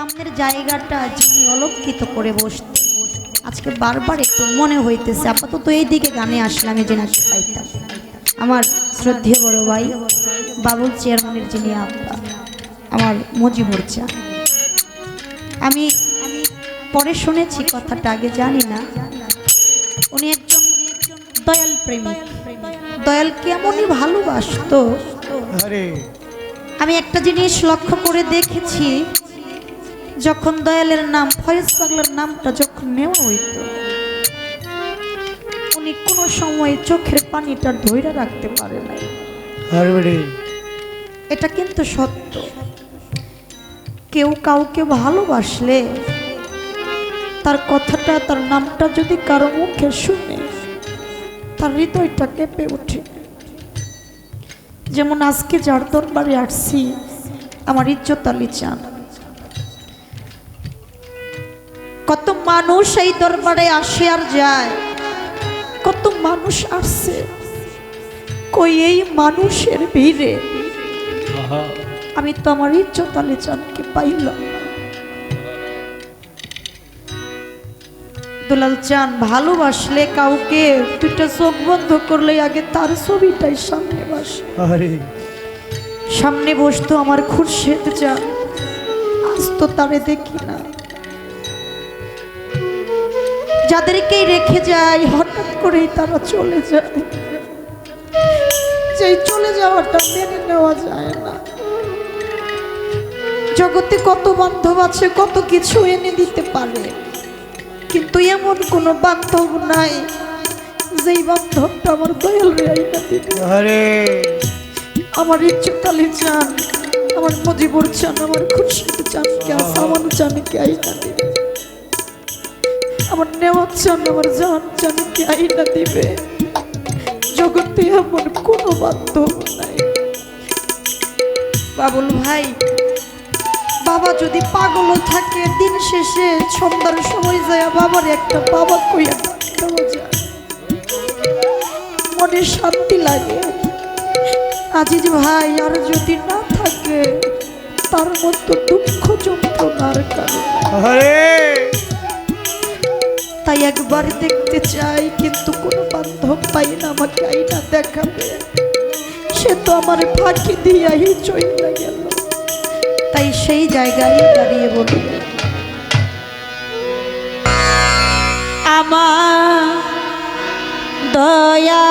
সামনের জায়গাটা যিনি অলঙ্কিত করে বসতেন আজকে বারবার একটু মনে হইতেছে আপাতত এই দিকে গানে আসলাম এই জেনাকে পাইতাম আমার শ্রদ্ধেয় বড় ভাই বাবুল চেয়ারম্যানের যিনি আব্বা আমার মজিবুর চা। আমি পরে শুনেছি কথাটা আগে জানি না। উনি একজন দয়াল প্রেমিক। দয়াল কেমনই ভালোবাসতো। আমি একটা জিনিস লক্ষ্য করে দেখেছি যখন দয়ালের নাম ফয়েজ পাগলার নামটা যখন নেওয়া হইত উনি কোনো সময় চোখের পানিটা ধৈর্য রাখতে পারে নাই। এটা কিন্তু সত্য। কেউ কাউকে ভালোবাসলে তার কথাটা তার নামটা যদি কারও মুখে শুনে তার হৃদয়টা কেঁপে ওঠে। যেমন আজকে যার দরবারে আসছি আমার ইজ্জত আলী চান। কত মানুষ এই দরবারে আসে আর যায়। কত মানুষ আসছে কই এই মানুষের ভিড়ে? আমি তো আমার ইজ্জত আলী পাইলাম দুলাল চান ভালোবাসলে কাউকে দুইটা চোখ বন্ধ করলে আগে তার ছবিটাই সামনে বসে। সামনে বসতো আমার খুরশেদ চান আজ তো তারে দেখি না। যাদেরকেই রেখে যায় হঠাৎ করেই তারা চলে যায়। যেই চলে যাওয়াটা মেনে নেওয়া যায় না। জগতে কত বান্ধব আছে কত কিছু এনে দিতে পারে। কিন্তু এমন কোনো বান্ধব নাই যেই বান্ধবটা আমার দয়াল আমার আলী চান আমার মজিবুর চান আমার খুশিদ চান কে সামান চান কে আইনা দিবে আমার নেওয়াত চান আমার জান কে আইনা দিবে? জগতে এমন কোনো বান্ধব নাই। বাবুল ভাই বাবা যদি পাগলও থাকে দিন শেষে সন্ধ্যার সময় যায় বাবার একটা বাবা কইয়া দেওয়া যায়। মনে শান্তি লাগে। আজিজ ভাই আর যদি না থাকে তার মতো দুঃখ যন্ত্রণার কারণ। তাই একবার দেখতে চাই, কিন্তু কোনো বান্ধব পাই না, আমাকে আইনা দেখাবে। সে তো আমার ফাঁকি দিয়াই চলে গেল। তাই সেই জায়গায় দাঁড়িয়ে বলি আমার দয়া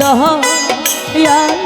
দহ ইয়ালে